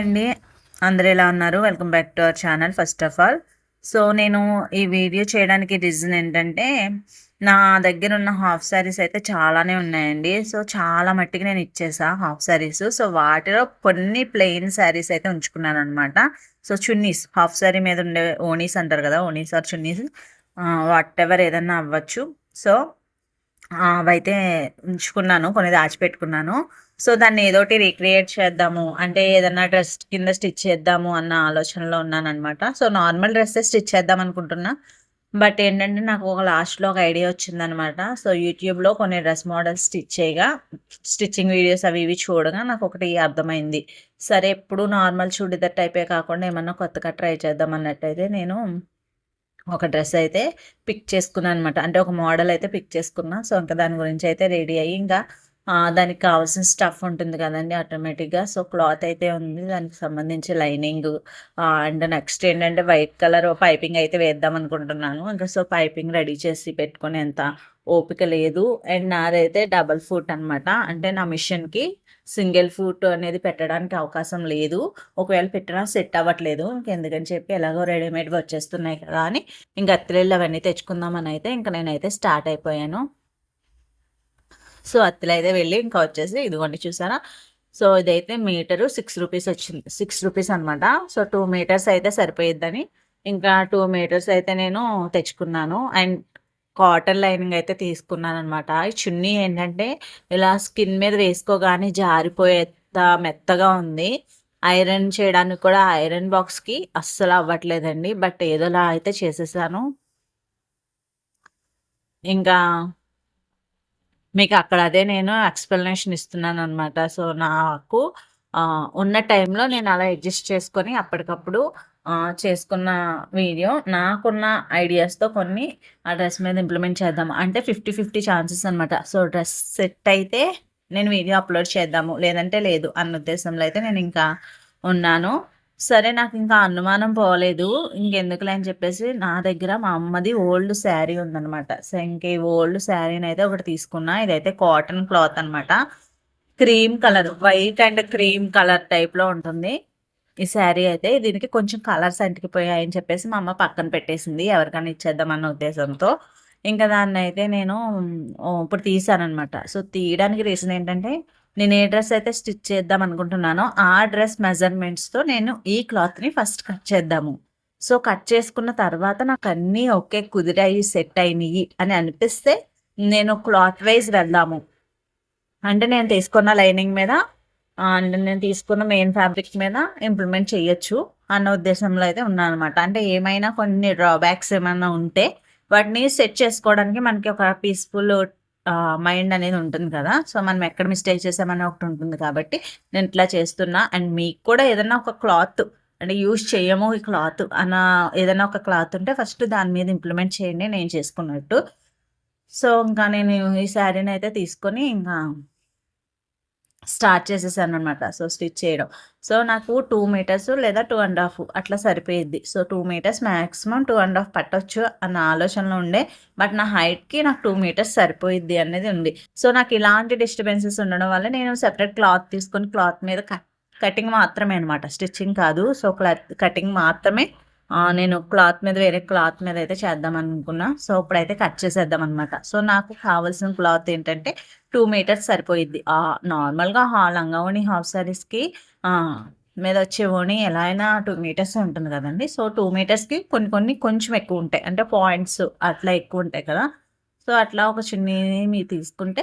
అండి. అందరు ఎలా ఉన్నారు? Welcome back to our channel first of all so నేను ఈ వీడియో చేయడానికి రీజన్ ఏంటంటే నా దగ్గర ఉన్న హాఫ్ శారీస్ అయితే చాలానే ఉన్నాయండి. సో చాలా మట్టికి నేను ఇచ్చేసా హాఫ్ శారీస్ సో వాటిలో కొన్ని ప్లెయిన్ శారీస్ అయితే ఉంచుకున్నాను అనమాట సో చున్నీస్ హాఫ్ శారీ మీద ఉండే ఓనీస్ అంటారు కదా ఓనీస్ ఆర్ చున్నీస్ వాట్ ఎవర్ ఏదన్నా అవ్వచ్చు. సో అవైతే ఉంచుకున్నాను కొన్ని దాచిపెట్టుకున్నాను. సో దాన్ని ఏదోటి రీక్రియేట్ చేద్దాము. అంటే ఏదన్నా డ్రెస్ కింద స్టిచ్ చేద్దాము అన్న ఆలోచనలో ఉన్నాను అనమాట సో నార్మల్ డ్రెస్సే స్టిచ్ చేద్దాం అనుకుంటున్నా. బట్ ఏంటంటే నాకు ఒక లాస్ట్లో ఒక ఐడియా వచ్చిందనమాట సో యూట్యూబ్లో కొన్ని డ్రెస్ మోడల్స్ స్టిచ్ చేయగా స్టిచ్చింగ్ వీడియోస్ అవి ఇవి చూడగా నాకు ఒకటి అర్థమైంది. సరే ఎప్పుడు నార్మల్ చూడిదర్ టైపే కాకుండా ఏమన్నా కొత్తగా ట్రై చేద్దాం అన్నట్టయితే నేను ఒక డ్రెస్ అయితే పిక్ చేసుకున్నాను అనమాట అంటే ఒక మోడల్ అయితే పిక్ చేసుకున్నా. సో ఇంకా దాని గురించి అయితే రెడీ అయ్యి ఇంకా దానికి కావాల్సిన స్టఫ్ ఉంటుంది కదండి ఆటోమేటిక్గా. సో క్లాత్ అయితే ఉంది. దానికి సంబంధించి లైనింగ్ అండ్ నెక్స్ట్ ఏంటంటే వైట్ కలర్ పైపింగ్ అయితే వేద్దాం అనుకుంటున్నాను. ఇంకా సో పైపింగ్ రెడీ చేసి పెట్టుకునే ఎంత ఓపిక లేదు. అండ్ నాదైతే డబల్ ఫుట్ అనమాట అంటే నా మిషన్కి సింగిల్ ఫుట్ అనేది పెట్టడానికి అవకాశం లేదు. ఒకవేళ పెట్టినా సెట్ అవ్వట్లేదు. ఇంకెందుకని చెప్పి ఎలాగో రెడీమేడ్ వచ్చేస్తున్నాయి కదా అని ఇంకా అత్తలేళ్ళు అవన్నీ తెచ్చుకుందామని అయితే ఇంకా నేనైతే స్టార్ట్ అయిపోయాను. సో అత్తలు అయితే వెళ్ళి ఇంకా వచ్చేసి ఇదిగోండి చూసారా? సో ఇదైతే మీటరు సిక్స్ రూపీస్ వచ్చింది. సిక్స్ రూపీస్ అనమాట సో టూ మీటర్స్ అయితే సరిపోయిద్దని. ఇంకా టూ మీటర్స్ అయితే నేను తెచ్చుకున్నాను. అండ్ కాటన్ లైనింగ్ అయితే తీసుకున్నాను అనమాట ఈ చున్నీ ఏంటంటే ఇలా స్కిన్ మీద వేసుకోగానే జారిపోయేంత మెత్తగా ఉంది. ఐరన్ చేయడానికి కూడా ఐరన్ బాక్స్కి అస్సలు అవ్వట్లేదండి. బట్ ఏదోలా అయితే చేసేసాను. ఇంకా మీకు అక్కడ అదే నేను ఎక్స్ప్లెనేషన్ ఇస్తున్నాను అనమాట సో నాకు ఉన్న టైంలో నేను అలా అడ్జస్ట్ చేసుకొని అప్పటికప్పుడు చేసుకున్న వీడియో నాకున్న ఐడియాస్తో కొన్ని ఆ డ్రెస్ మీద ఇంప్లిమెంట్ చేద్దాము. అంటే ఫిఫ్టీ ఫిఫ్టీ ఛాన్సెస్ అనమాట సో డ్రెస్ సెట్ అయితే నేను వీడియో అప్లోడ్ చేద్దాము. లేదంటే లేదు అన్న ఉద్దేశంలో అయితే నేను ఇంకా ఉన్నాను. సరే నాకు ఇంకా అనుమానం పోలేదు. ఇంకెందుకులే అని చెప్పేసి నా దగ్గర మా అమ్మది ఓల్డ్ శారీ ఉందనమాట ఇంకే ఈ ఓల్డ్ శారీని అయితే ఒకటి తీసుకున్నా. ఇదైతే కాటన్ క్లాత్ అనమాట cream colour white and cream colour టైప్లో ఉంటుంది. ఈ శారీ అయితే దీనికి కొంచెం కలర్స్ అంటికిపోయాయని చెప్పేసి మా అమ్మ పక్కన పెట్టేసింది. ఎవరికైనా ఇచ్చేద్దామన్న ఉద్దేశంతో. ఇంకా దాన్ని అయితే నేను ఇప్పుడు తీసానమాట సో తీయడానికి రీజన్ ఏంటంటే నేను ఏ డ్రెస్ అయితే స్టిచ్ చేద్దాం అనుకుంటున్నానో ఆ డ్రెస్ మెజర్మెంట్స్తో నేను ఈ క్లాత్ని ఫస్ట్ కట్ చేద్దాము. సో కట్ చేసుకున్న తర్వాత నాకు అన్నీ ఓకే కుదిరాయి సెట్ అయినాయి అని అనిపిస్తే నేను క్లాత్ వైజ్ వెళ్దాము. అంటే నేను తీసుకున్న లైనింగ్ మీద అండ్ నేను తీసుకున్న మెయిన్ ఫ్యాబ్రిక్ మీద ఇంప్లిమెంట్ చేయొచ్చు అన్న ఉద్దేశంలో అయితే ఉన్నాను అనమాట అంటే ఏమైనా కొన్ని డ్రాబ్యాక్స్ ఏమైనా ఉంటే వాటిని సెట్ చేసుకోవడానికి మనకి ఒక పీస్ఫుల్ మైండ్ అనేది ఉంటుంది కదా. సో మనం ఎక్కడ మిస్టేక్ చేసామని ఒకటి ఉంటుంది కాబట్టి నేను ఇట్లా చేస్తున్నా. అండ్ మీకు కూడా ఏదైనా ఒక క్లాత్ అంటే యూజ్ చేయము ఈ క్లాత్ అన్న ఏదైనా ఒక క్లాత్ ఉంటే ఫస్ట్ దాని మీద ఇంప్లిమెంట్ చేయండి. నేను చేసుకున్నట్టు. సో ఇంకా నేను ఈ శారీని అయితే తీసుకొని ఇంకా స్టార్ట్ చేసేసాను అనమాట సో స్టిచ్ చేయడం. సో నాకు టూ మీటర్స్ లేదా టూ అండ్ హాఫ్ అట్లా సరిపోయిద్ది. So two metres maximum two and half పట్టవచ్చు అన్న ఆలోచనలో ఉండే బట్ నా హైట్కి నాకు టూ మీటర్స్ సరిపోయిద్ది అనేది ఉంది. సో నాకు ఇలాంటి డిస్టర్బెన్సెస్ ఉండడం వల్ల నేను సెపరేట్ క్లాత్ తీసుకొని క్లాత్ మీద కట్ కటింగ్ మాత్రమే అనమాట స్టిచ్చింగ్ కాదు సో క్లాత్ కటింగ్ మాత్రమే నేను క్లాత్ మీద వేరే క్లాత్ మీద అయితే చేద్దాం అనుకున్నా. సో ఇప్పుడైతే కట్ చేసేద్దాం అనమాట సో నాకు కావాల్సిన క్లాత్ ఏంటంటే టూ మీటర్స్ సరిపోయిద్ది. నార్మల్గా లంగావోణి హాఫ్ సారీస్కి మీద వచ్చే ఓణి ఎలా అయినా టూ మీటర్స్ ఉంటుంది కదండి. సో టూ మీటర్స్కి కొన్ని కొన్ని కొంచెం ఎక్కువ ఉంటాయి. అంటే పాయింట్స్ అట్లా ఎక్కువ ఉంటాయి కదా. సో అట్లా ఒక చిన్ని మీరు తీసుకుంటే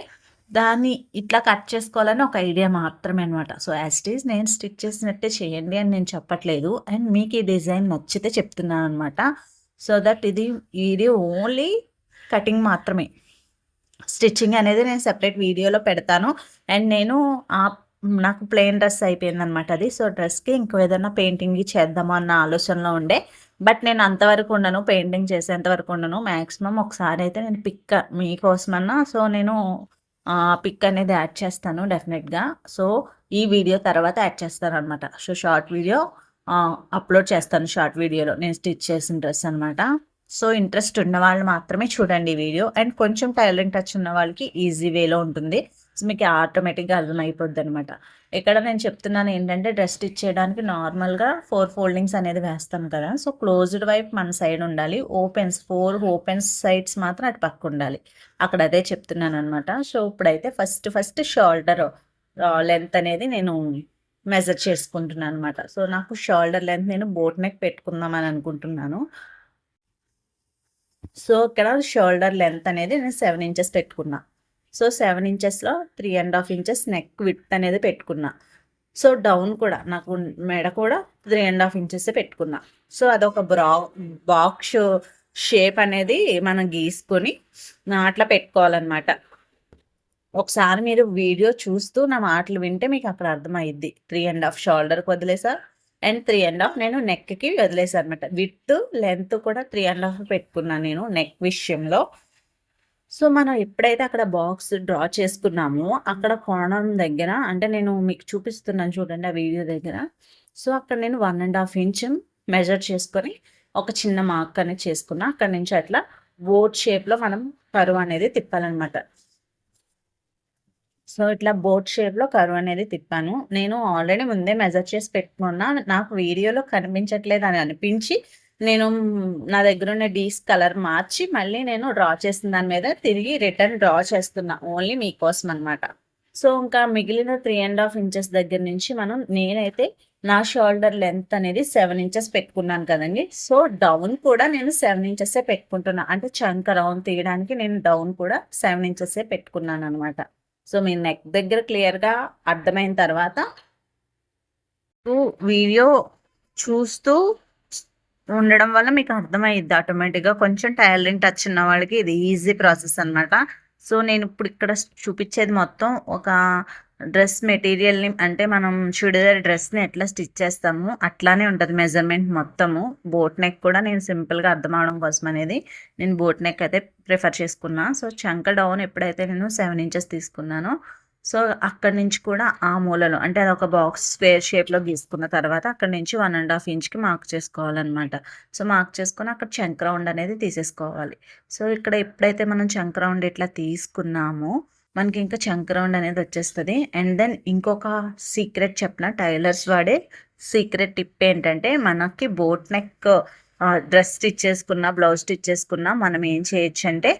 దాన్ని ఇట్లా కట్ చేసుకోవాలని ఒక ఐడియా మాత్రమే అనమాట సో యాస్టీస్ నేను స్టిచ్ చేసినట్టే చేయండి అని నేను చెప్పట్లేదు. అండ్ మీకు ఈ డిజైన్ నచ్చితే చెప్తున్నాను అనమాట సో దట్ ఇది ఇది ఓన్లీ కటింగ్ మాత్రమే. స్టిచ్చింగ్ అనేది నేను సెపరేట్ వీడియోలో పెడతాను. అండ్ నేను ఆ నాకు ప్లెయిన్ డ్రెస్ అయిపోయిందనమాట అది. సో డ్రెస్కి ఇంకో ఏదైనా పెయింటింగ్ చేద్దామా అన్న ఆలోచనలో ఉండే. బట్ నేను అంతవరకు ఉండను పెయింటింగ్ చేసేంత వరకు ఉండను. మ్యాక్సిమం ఒకసారి అయితే నేను పిక్ మీకోసమన్నా. సో నేను పిక్ అనేది యాడ్ చేస్తాను డెఫినెట్గా. సో ఈ వీడియో తర్వాత యాడ్ చేస్తాను అనమాట సో షార్ట్ వీడియో అప్లోడ్ చేస్తాను షార్ట్ వీడియోలో. నేను స్టిచ్ చేసిన డ్రెస్ అనమాట. సో ఇంట్రెస్ట్ ఉన్న వాళ్ళు మాత్రమే చూడండి వీడియో. అండ్ కొంచెం టైలరింగ్ టచ్ ఉన్న వాళ్ళకి ఈజీ వేలో ఉంటుంది. మీకు ఆటోమేటిక్గా అర్థమైపోద్ది అనమాట ఇక్కడ నేను చెప్తున్నాను ఏంటంటే డ్రెస్ స్టిచ్ చేయడానికి నార్మల్గా ఫోర్ ఫోల్డింగ్స్ అనేది వేస్తాం కదా. సో క్లోజ్డ్ వైపు మన సైడ్ ఉండాలి. ఓపెన్స్ ఫోర్ ఓపెన్స్ సైడ్స్ మాత్రం అటు పక్క ఉండాలి. అక్కడ అదే చెప్తున్నాను అనమాట సో ఇప్పుడైతే ఫస్ట్ ఫస్ట్ షోల్డర్ లెంత్ అనేది నేను మెజర్ చేసుకుంటున్నాను అనమాట సో నాకు షోల్డర్ లెంత్ నేను బోట్ నెక్ పెట్టుకుందామని అనుకుంటున్నాను. సో ఇక్కడ షోల్డర్ లెంత్ అనేది నేను సెవెన్ ఇంచెస్ పెట్టుకున్నాను so seven ఇంచెస్లో three and half inches neck width అనేది పెట్టుకున్నా. సో డౌన్ కూడా నాకు మెడ కూడా త్రీ అండ్ హాఫ్ ఇంచెస్ పెట్టుకున్నా. సో అదొక బ్రా బాక్స్ షేప్ అనేది మనం గీసుకొని అట్లా పెట్టుకోవాలన్నమాట. ఒకసారి మీరు వీడియో చూస్తూ నా మాటలు వింటే మీకు అక్కడ అర్థమైద్ది. త్రీ అండ్ హాఫ్ షోల్డర్కి వదిలేసా? అండ్ త్రీ అండ్ హాఫ్ నేను నెక్కి వదిలేసా అనమాట విత్ లెంత్ కూడా త్రీ అండ్ హాఫ్ పెట్టుకున్నాను నేను నెక్ విషయంలో. సో మనం ఎప్పుడైతే అక్కడ బాక్స్ డ్రా చేసుకున్నామో అక్కడ కోణం దగ్గర అంటే నేను మీకు చూపిస్తున్నాను చూడండి ఆ వీడియో దగ్గర. సో అక్కడ నేను one and half inch measure చేసుకొని ఒక చిన్న మార్క్ అనేది చేసుకున్నా. అక్కడ నుంచి అట్లా బోట్ షేప్లో మనం కరువు అనేది తిప్పాలన్నమాట. సో ఇట్లా బోట్ షేప్లో కరువు అనేది తిప్పాను. నేను ఆల్రెడీ ముందే మెజర్ చేసి పెట్టుకున్నా. నాకు వీడియోలో కనిపించట్లేదు అని అనిపించి నేను నా దగ్గర ఉన్న డీస్ కలర్ మార్చి మళ్ళీ నేను డ్రా చేసిన దాని మీద తిరిగి రిటర్న్ డ్రా చేస్తున్నా ఓన్లీ మీకోసం అనమాట సో ఇంకా మిగిలిన త్రీ అండ్ హాఫ్ ఇంచెస్ దగ్గర నుంచి మనం నేనైతే నా షోల్డర్ లెంత్ అనేది సెవెన్ ఇంచెస్ పెట్టుకున్నాను కదండి. సో డౌన్ కూడా నేను సెవెన్ ఇంచెస్ పెట్టుకుంటున్నా. అంటే చంక్ రౌండ్ తీయడానికి నేను డౌన్ కూడా సెవెన్ ఇంచెస్ పెట్టుకున్నాను అనమాట సో మీ నెక్ దగ్గర క్లియర్గా అర్థమైన తర్వాత వీడియో చూస్తూ ఉండడం వల్ల మీకు అర్థమైద్ది ఆటోమేటిక్గా. కొంచెం టైలరింగ్ టచ్ ఉన్న వాళ్ళకి ఇది ఈజీ ప్రాసెస్ అనమాట సో నేను ఇప్పుడు ఇక్కడ చూపించేది మొత్తం ఒక డ్రెస్ మెటీరియల్ని అంటే మనం చుడిదార్ డ్రెస్ని ఎట్లా స్టిచ్ చేస్తాము అట్లానే ఉంటుంది మెజర్మెంట్ మొత్తము. బోట్ నెక్ కూడా నేను సింపుల్గా అర్థం అవడం కోసం అనేది నేను బోట్ నెక్ అయితే ప్రిఫర్ చేసుకున్నా. సో చంక డౌన్ ఎప్పుడైతే నేను సెవెన్ ఇంచెస్ తీసుకున్నానో సో అక్కడి నుంచి కూడా ఆ మూలలో అంటే అది ఒక బాక్స్ స్క్వేర్ షేప్లో గీసుకున్న తర్వాత అక్కడ నుంచి వన్ అండ్ హాఫ్ ఇంచ్కి మార్క్ చేసుకోవాలన్నమాట. సో మార్క్ చేసుకుని అక్కడ చంక్ రౌండ్ అనేది తీసేసుకోవాలి. సో ఇక్కడ ఎప్పుడైతే మనం చంక్ రౌండ్ ఇట్లా తీసుకున్నామో మనకి ఇంకా చంక్ రౌండ్ అనేది వచ్చేస్తుంది. అండ్ దెన్ ఇంకొక సీక్రెట్ చెప్పిన టైలర్స్ వాడే సీక్రెట్ టిప్ ఏంటంటే మనకి బోట్ నెక్ డ్రెస్ స్టిచ్ చేసుకున్నా బ్లౌజ్ స్టిచ్ చేసుకున్నా మనం ఏం చేయొచ్చు అంటే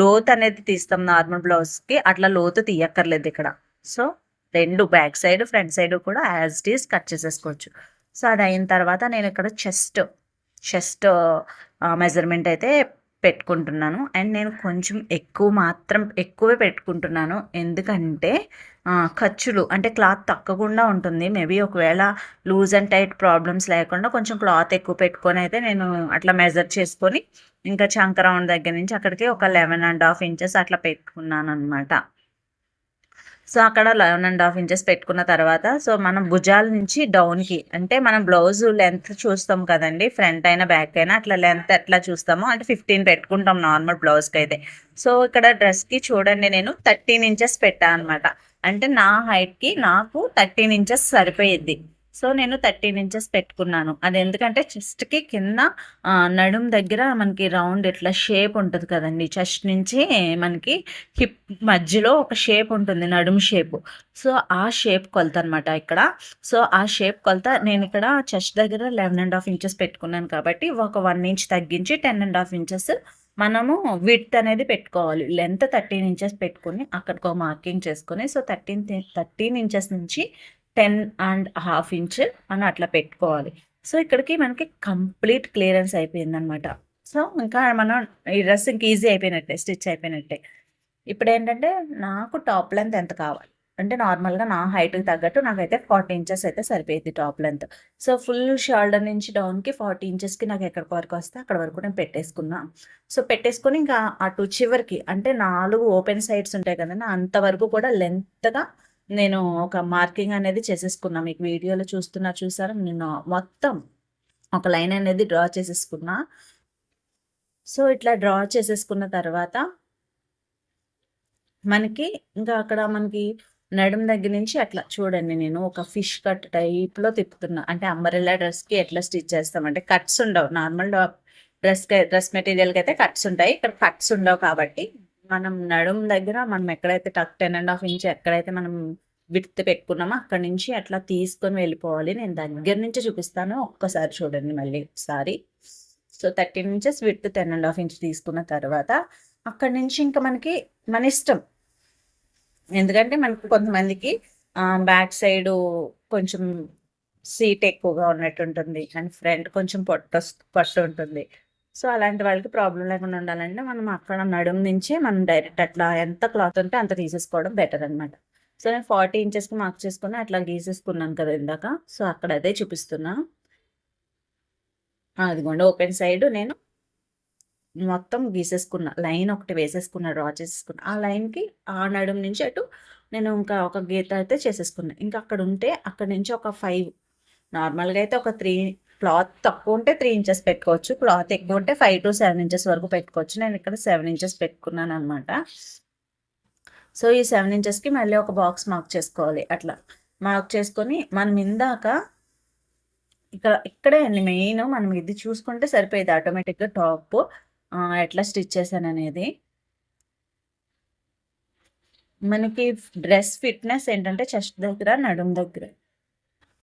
లోత్ అనేది తీస్తాం నార్మల్ బ్లౌజ్కి అట్లా లోతు తీయక్కర్లేదు ఇక్కడ. సో రెండు బ్యాక్ సైడ్ ఫ్రంట్ సైడ్ కూడా యాజ్ ఇట్ ఈస్ కట్ చేసేసుకోవచ్చు. సో అది అయిన తర్వాత నేను ఇక్కడ చెస్ట్ చెస్ట్ మెజర్మెంట్ అయితే పెట్టుకుంటున్నాను. అండ్ నేను కొంచెం ఎక్కువ మాత్రం ఎక్కువే పెట్టుకుంటున్నాను. ఎందుకంటే ఖర్చులు అంటే క్లాత్ తక్కకుండా ఉంటుంది. మేబీ ఒకవేళ లూజ్ అండ్ టైట్ ప్రాబ్లమ్స్ లేకుండా కొంచెం క్లాత్ ఎక్కువ పెట్టుకొని అయితే నేను అట్లా మెజర్ చేసుకొని ఇంకా చంకరౌండ్ దగ్గర నుంచి అక్కడికి ఒక లెవెన్ అండ్ హాఫ్ ఇంచెస్ అట్లా పెట్టుకున్నాను అనమాట సో అక్కడ లెవెన్ అండ్ హాఫ్ ఇంచెస్ పెట్టుకున్న తర్వాత సో మనం భుజాల నుంచి డౌన్కి అంటే మనం బ్లౌజ్ లెంత్ చూస్తాం కదండి ఫ్రంట్ అయినా బ్యాక్ అయినా అట్లా లెంత్ ఎట్లా చూస్తామో అంటే ఫిఫ్టీన్ పెట్టుకుంటాం నార్మల్ బ్లౌజ్కి అయితే. సో ఇక్కడ డ్రెస్కి చూడండి నేను థర్టీన్ ఇంచెస్ పెట్టాను అనమాట అంటే నా హైట్కి నాకు థర్టీన్ ఇంచెస్ సరిపోయిద్ది. సో నేను థర్టీన్ ఇంచెస్ పెట్టుకున్నాను. అది ఎందుకంటే చెస్ట్కి కింద నడుం దగ్గర మనకి రౌండ్ ఇట్లా షేప్ ఉంటుంది కదండి. చెస్ట్ నుంచి మనకి హిప్ మధ్యలో ఒక షేప్ ఉంటుంది నడుము షేప్. సో ఆ షేప్ కొలత అనమాట ఇక్కడ. సో ఆ షేప్ కొలత నేను ఇక్కడ చెస్ట్ దగ్గర లెవెన్ అండ్ హాఫ్ ఇంచెస్ పెట్టుకున్నాను కాబట్టి ఒక వన్ ఇంచ్ తగ్గించి టెన్ అండ్ హాఫ్ ఇంచెస్ మనము విత్ అనేది పెట్టుకోవాలి. లెంత్ థర్టీన్ ఇంచెస్ పెట్టుకుని అక్కడికి ఒక మార్కింగ్ చేసుకుని సో థర్టీన్ థర్టీన్ ఇంచెస్ నుంచి టెన్ అండ్ హాఫ్ ఇంచ్ అని అట్లా పెట్టుకోవాలి. సో ఇక్కడికి మనకి కంప్లీట్ క్లియరెన్స్ అయిపోయింది అనమాట సో ఇంకా మనం ఈ డ్రెస్ ఇంక ఈజీ అయిపోయినట్టే స్టిచ్ అయిపోయినట్టే. ఇప్పుడు ఏంటంటే నాకు టాప్ లెంత్ ఎంత కావాలి? అంటే నార్మల్గా నా హైట్కి తగ్గట్టు నాకైతే ఫార్టీ ఇంచెస్ అయితే సరిపోయింది top length. So full shoulder నుంచి డౌన్కి ఫార్టీ ఇంచెస్కి నాకు ఎక్కడి వరకు వస్తే అక్కడ వరకు నేను పెట్టేసుకున్నా. సో పెట్టేసుకొని ఇంకా అటు చివరికి అంటే నాలుగు ఓపెన్ సైడ్స్ ఉంటాయి కదండి అంతవరకు కూడా లెంత్గా నేను ఒక మార్కింగ్ అనేది చేసేసుకున్నా. మీకు వీడియోలో చూస్తున్నా చూసారా? నేను మొత్తం ఒక లైన్ అనేది డ్రా చేసేసుకున్నా. సో ఇట్లా డ్రా చేసేసుకున్న తర్వాత మనకి ఇంకా అక్కడ మనకి నడుం దగ్గర నుంచి అట్లా చూడండి నేను ఒక ఫిష్ కట్ టైప్లో తిప్పుతున్నా. అంటే అంబరెల్లా డ్రెస్కి ఎట్లా స్టిచ్ చేస్తామంటే కట్స్ ఉండవు. నార్మల్ డ్రెస్ డ్రెస్ మెటీరియల్కి అయితే కట్స్ ఉంటాయి. ఇక్కడ కట్స్ ఉండవు కాబట్టి మనం నడుం దగ్గర మనం ఎక్కడైతే టక్ టెన్ అండ్ హాఫ్ ఇంచ్ ఎక్కడైతే మనం విడ్త్ పెట్టుకున్నామో అక్కడ నుంచి అట్లా తీసుకొని వెళ్ళిపోవాలి. నేను దగ్గర నుంచి చూపిస్తాను. ఒక్కసారి చూడండి మళ్ళీ ఒకసారి. So thirteen inches width ten and half inch తీసుకున్న తర్వాత అక్కడి నుంచి ఇంకా మనకి మన ఇష్టం. ఎందుకంటే మనకు కొంతమందికి బ్యాక్ సైడ్ కొంచెం సీట్ ఎక్కువగా ఉన్నట్టు ఉంటుంది. అండ్ ఫ్రంట్ కొంచెం పొట్ట పట్టు ఉంటుంది. సో అలాంటి వాళ్ళకి ప్రాబ్లం లేకుండా ఉండాలంటే మనం అక్కడ నడుము నుంచే మనం డైరెక్ట్ అట్లా ఎంత క్లాత్ ఉంటే అంత తీసేసుకోవడం బెటర్ అనమాట సో నేను ఫార్టీ ఇంచెస్కి మార్క్ చేసుకుని అట్లా గీసేసుకున్నాను కదా ఇందాక. సో అక్కడ అదే చూపిస్తున్నా. అదిగోండి ఓపెన్ సైడ్ నేను మొత్తం గీసేసుకున్నా. లైన్ ఒకటి వేసేసుకున్నా డ్రా చేసేసుకున్నా. ఆ లైన్కి ఆ నడుము నుంచి అటు నేను ఇంకా ఒక గీత అయితే చేసేసుకున్నా. ఇంకా అక్కడ ఉంటే అక్కడ నుంచి ఒక ఫైవ్. నార్మల్గా అయితే ఒక త్రీ క్లాత్ తక్కువ ఉంటే త్రీ ఇంచెస్ పెట్టుకోవచ్చు క్లాత్ ఎక్కువ ఉంటే ఫైవ్ టు సెవెన్ ఇంచెస్ వరకు పెట్టుకోవచ్చు. నేను ఇక్కడ సెవెన్ ఇంచెస్ పెట్టుకున్నాను అనమాట సో ఈ సెవెన్ ఇంచెస్కి మళ్ళీ ఒక బాక్స్ మార్క్ చేసుకోవాలి. అట్లా మార్క్ చేసుకొని మనం ఇందాక ఇక్కడ ఇక్కడే అండి మెయిన్ మనం ఇది చూసుకుంటే సరిపోయేది ఆటోమేటిక్గా టాప్. ఎట్లా స్టిచ్ చేశాను అనేది. మనకి డ్రెస్ ఫిట్నెస్ ఏంటంటే చెస్ట్ దగ్గర నడుం దగ్గర.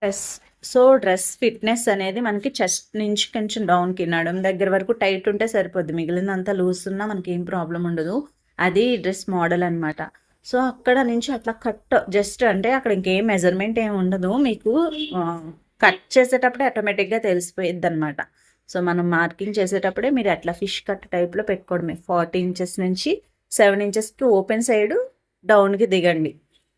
డ్రెస్ సో డ్రెస్ ఫిట్నెస్ అనేది మనకి చెస్ట్ నుంచి కొంచెం డౌన్కి నడుం దగ్గర వరకు టైట్ ఉంటే సరిపోద్ది. మిగిలినంతా లూజ్ ఉన్నా మనకి ఏం ప్రాబ్లం ఉండదు. అది డ్రెస్ మోడల్ అనమాట సో అక్కడ నుంచి అట్లా కట్ జస్ట్ అంటే అక్కడ ఇంకేం మెజర్మెంట్ ఏమి ఉండదు. మీకు కట్ చేసేటప్పుడే ఆటోమేటిక్గా తెలిసిపోయిద్ది అనమాట సో మనం మార్కింగ్ చేసేటప్పుడే మీరు అట్లా ఫిష్ కట్ టైప్లో పెట్టుకోవడమే. ఫార్టీ ఇంచెస్ నుంచి సెవెన్ ఇంచెస్కి ఓపెన్ సైడ్ డౌన్కి దిగండి.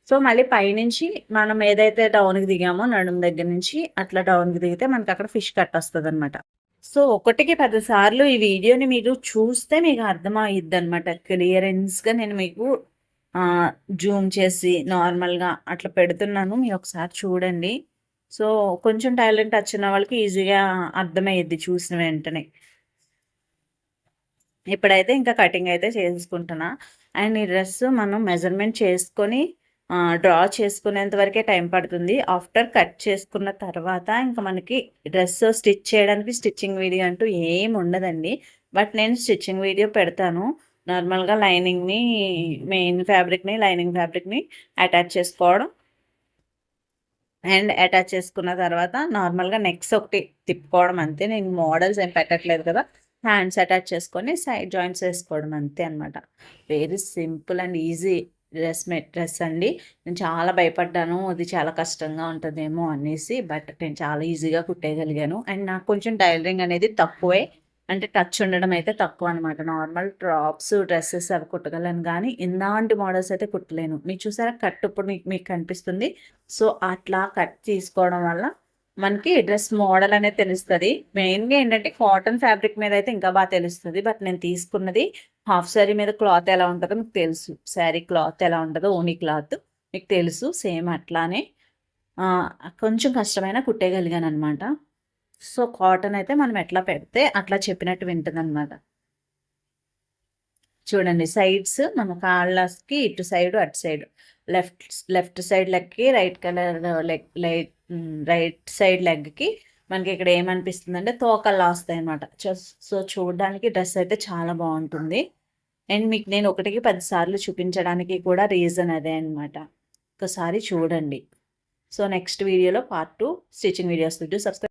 సో మళ్ళీ పైనుంచి మనం ఏదైతే డౌన్కి దిగామో నడుము దగ్గర నుంచి అట్లా డౌన్కి దిగితే మనకి అక్కడ ఫిష్ కట్ వస్తుంది అనమాట సో ఒకటికి పదిసార్లు ఈ వీడియోని మీరు చూస్తే మీకు అర్థమవుద్ది అనమాట క్లియరెన్స్గా నేను మీకు జూమ్ చేసి నార్మల్గా అట్లా పెడుతున్నాను. మీరు ఒకసారి చూడండి. సో కొంచెం టాలెంట్ వచ్చిన వాళ్ళకి ఈజీగా అర్థమయ్యిద్ది చూసిన వెంటనే. ఇప్పుడైతే ఇంకా కటింగ్ అయితే చేసుకుంటున్నా అండ్ ఈ డ్రెస్ మనం మెజర్మెంట్ చేసుకొని డ్రా చేసుకునేంత వరకే టైం పడుతుంది. ఆఫ్టర్ కట్ చేసుకున్న తర్వాత ఇంకా మనకి డ్రెస్ స్టిచ్ చేయడానికి స్టిచ్చింగ్ వీడియో అంటూ ఏం ఉండదండి. బట్ నేను స్టిచ్చింగ్ వీడియో పెడతాను. నార్మల్గా లైనింగ్ని మెయిన్ ఫ్యాబ్రిక్ని లైనింగ్ ఫ్యాబ్రిక్ని అటాచ్ చేసుకోవడం. అండ్ అటాచ్ చేసుకున్న తర్వాత నార్మల్గా నెక్స్ ఒకటి తిప్పుకోవడం అంతే. నేను మోడల్స్ ఏం పెట్టట్లేదు కదా. హ్యాండ్స్ అటాచ్ చేసుకొని సైడ్ జాయింట్స్ వేసుకోవడం అంతే అనమాట very simple and easy. Dress dress అండి. నేను చాలా భయపడ్డాను అది చాలా కష్టంగా ఉంటుందేమో అనేసి బట్ నేను చాలా ఈజీగా కుట్టేయగలిగాను. అండ్ నాకు కొంచెం టైలరింగ్ అనేది తక్కువే. అంటే టచ్ ఉండడం అయితే తక్కువ అనమాట నార్మల్ టాప్స్ డ్రెస్సెస్ అవి కుట్టగలను కానీ ఇలాంటి మోడల్స్ అయితే కుట్టలేను. మీరు చూసారా కట్ ఇప్పుడు మీకు మీకు కనిపిస్తుంది. సో అట్లా కట్ తీసుకోవడం వల్ల మనకి డ్రెస్ మోడల్ అనేది తెలుస్తుంది. మెయిన్గా ఏంటంటే కాటన్ ఫ్యాబ్రిక్ మీద అయితే ఇంకా బాగా తెలుస్తుంది. బట్ నేను తీసుకున్నది హాఫ్ శారీ మీద క్లాత్ ఎలా ఉంటుందో మీకు తెలుసు. శారీ క్లాత్ ఎలా ఉంటుందో ఓనీ క్లాత్ మీకు తెలుసు. సేమ్ అట్లానే కొంచెం కష్టమైన కుట్టేయగలిగాను అనమాట సో కాటన్ అయితే మనం ఎట్లా పెడితే అట్లా చెప్పినట్టు వింటుంది అనమాట చూడండి సైడ్స్ మన కాళ్ళకి ఇటు సైడ్ అటు side. Left left side లెగ్కి right colour leg light right side లెగ్కి మనకి ఇక్కడ ఏమనిపిస్తుంది అంటే తోకల్లా వస్తాయి అనమాట సో చూడడానికి డ్రెస్ అయితే చాలా బాగుంటుంది. అండ్ మీకు నేను ఒకటికి పదిసార్లు చూపించడానికి కూడా రీజన్ అదే అనమాట ఒకసారి చూడండి. సో నెక్స్ట్ వీడియోలో part two stitching videos. Subscribe